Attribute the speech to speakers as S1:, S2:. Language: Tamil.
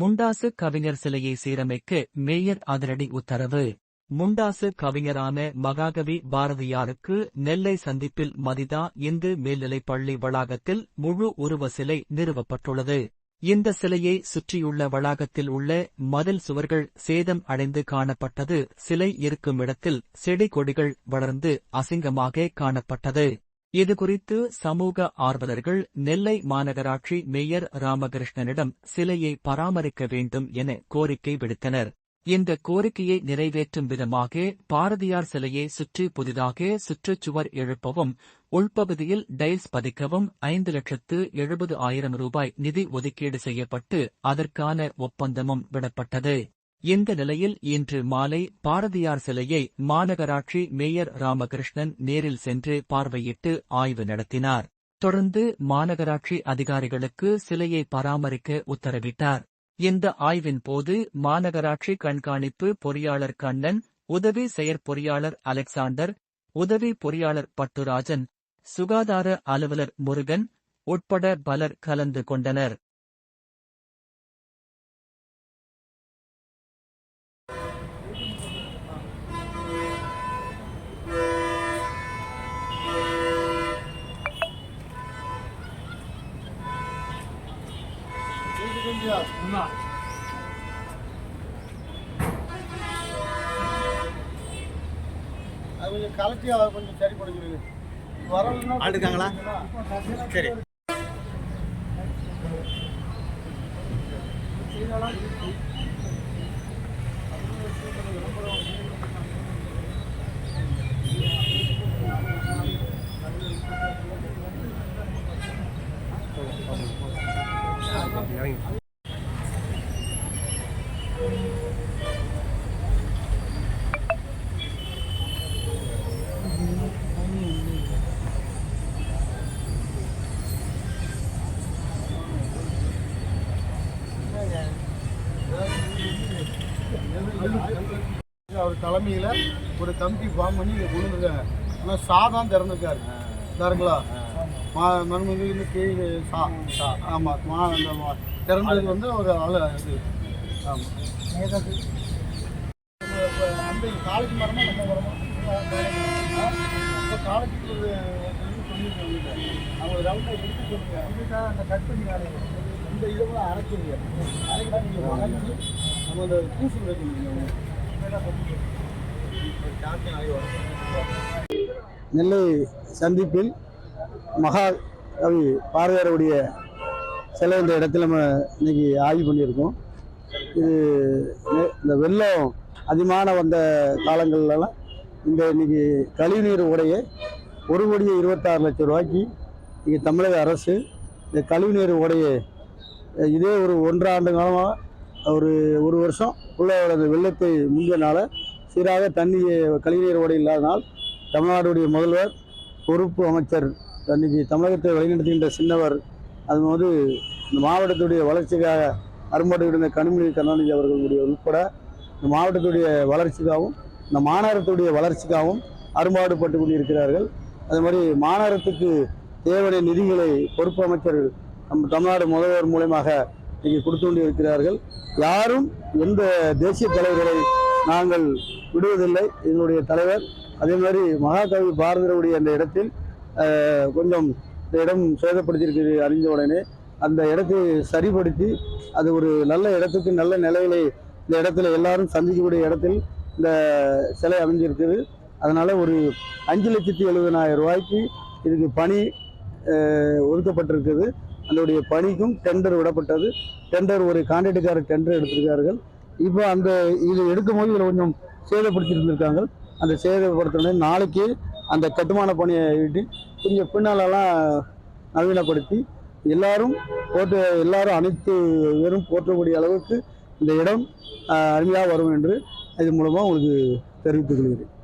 S1: முண்டாசு கவிஞர் சிலையை சீரமைக்க மேயர் அதிரடி உத்தரவு முண்டாசு கவிஞரான மகாகவி பாரதியாருக்கு நெல்லை சந்திப்பில் மதிதா இந்து மேல்நிலைப் பள்ளி வளாகத்தில் முழு உருவ சிலை நிறுவப்பட்டுள்ளது இந்த சிலையை சுற்றியுள்ள வளாகத்தில் உள்ள மதில் சுவர்கள் சேதம் அடைந்து காணப்பட்டது சிலை இருக்கும் இடத்தில் செடி கொடிகள் வளர்ந்து அசிங்கமாக காணப்பட்டது இதுகுறித்து சமூக ஆர்வலர்கள் நெல்லை மாநகராட்சி மேயர் ராமகிருஷ்ணனிடம் சிலையை பராமரிக்க வேண்டும் என கோரிக்கை விடுத்தனர் இந்த கோரிக்கையை நிறைவேற்றும் விதமாக பாரதியார் சிலையை சுற்றி புதிதாக சுற்றுச்சுவர் எழுப்பவும் உள்பகுதியில் டைல்ஸ் பதிக்கவும் ஐந்து லட்சத்து எழுபது ஆயிரம் ரூபாய் நிதி ஒதுக்கீடு செய்யப்பட்டு அதற்கான ஒப்பந்தமும் விடப்பட்டது இந்த நிலையில் இன்று மாலை பாரதியார் சிலையை மாநகராட்சி மேயர் ராமகிருஷ்ணன் நேரில் சென்று பார்வையிட்டு ஆய்வு நடத்தினார் தொடர்ந்து மாநகராட்சி அதிகாரிகளுக்கு சிலையை பராமரிக்க உத்தரவிட்டார் இந்த ஆய்வின் போது மாநகராட்சி கண்காணிப்பு பொறியாளர் கண்ணன் உதவி செயற்பொறியாளர் அலெக்சாண்டர் உதவி பொறியாளர் பட்டுராஜன் சுகாதார அலுவலர் முருகன் உட்பட பலர் கலந்து கொண்டனர் அது கொஞ்சம் கலட்டி அதை கொஞ்சம் சரி பண்ணிக்கிறது ஆள் இருக்காங்களா
S2: அவர் தலைமையில் ஒரு கம்பி ஃபார்ம் பண்ணி இங்கே ஆனால் சா தான் திறந்துருக்காரு மா மன்மதுன்னு கீழே சா சா ஆமாம் மா அந்த திறந்தது வந்து ஒரு ஆள் இது ஆமாம் அந்த காலேஜ் மரமாக நம்ம மரமாக காலேஜ் அவங்க ரவுண்டாக கொடுங்க அந்த கட் பண்ணி இந்த இதை அரைச்சிருக்கேன் அரைக்கலாம் நீங்கள் வளர்ந்து நம்ம அந்த நெல்லை சந்திப்பில் மகா கவி பாரதியாருடைய சிலை இந்த இடத்துல நம்ம இன்னைக்கு ஆய்வு பண்ணியிருக்கோம் இது இந்த வெள்ளம் அதிகமான வந்த காலங்கள்லாம் இந்த இன்னைக்கு கழிவுநீர் உடையை ஒரு கோடியே இருபத்தாறு லட்சம் ரூபாய்க்கு இங்கே தமிழக அரசு இந்த கழிவுநீர் உடையை இதே ஒரு ஒன்றாண்டு காலமாக ஒரு ஒரு வருஷம் உள்ள அந்த வெள்ளத்தை முந்தனால சீராக தண்ணி கழிவுநீர் ஓடை இல்லாதனால் தமிழ்நாடுடைய முதல்வர் பொறுப்பு அமைச்சர் தன்னைக்கு தமிழகத்தை வழிநடத்துகின்ற சின்னவர் அது வந்து இந்த மாவட்டத்துடைய வளர்ச்சிக்காக இருந்த கனிமொழி கருணாநிதி அவர்களுடைய உட்பட இந்த மாவட்டத்துடைய வளர்ச்சிக்காகவும் இந்த மாநகரத்துடைய வளர்ச்சிக்காகவும் அரும்பாடுபட்டு கொண்டிருக்கிறார்கள் அது மாதிரி மாநகரத்துக்கு தேவையான நிதிகளை பொறுப்பு அமைச்சர் நம் தமிழ்நாடு முதல்வர் மூலயமாக இங்கே கொடுத்து கொண்டிருக்கிறார்கள் இருக்கிறார்கள் யாரும் எந்த தேசிய தலைவர்களை நாங்கள் விடுவதில்லை எங்களுடைய தலைவர் அதே மாதிரி மகாகவி பாரதியுடைய அந்த இடத்தில் கொஞ்சம் இடம் சேதப்படுத்தியிருக்கிறது அறிஞ்ச உடனே அந்த இடத்தை சரிப்படுத்தி அது ஒரு நல்ல இடத்துக்கு நல்ல நிலைகளை இந்த இடத்துல எல்லாரும் சந்திக்கக்கூடிய இடத்தில் இந்த சிலை அமைஞ்சிருக்குது அதனால் ஒரு அஞ்சு லட்சத்தி எழுபதனாயிரம் ரூபாய்க்கு இதுக்கு பணி ஒதுக்கப்பட்டிருக்குது அதனுடைய பணிக்கும் டெண்டர் விடப்பட்டது டெண்டர் ஒரு கான்ட்ராக்டுக்காரர் டெண்டர் எடுத்திருக்கார்கள் இப்போ அந்த இது எடுக்கும் போது இதில் கொஞ்சம் சேதப்படுத்திருந்திருக்காங்க அந்த சேதப்படுத்தினே நாளைக்கு அந்த கட்டுமான பணியை விட்டு கொஞ்சம் பின்னாலெல்லாம் நவீனப்படுத்தி எல்லாரும் போட்டு எல்லாரும் அனைத்து பேரும் போற்றக்கூடிய அளவுக்கு இந்த இடம் அருமையாக வரும் என்று இது மூலமாக உங்களுக்கு தெரிவித்துக் கொள்கிறேன்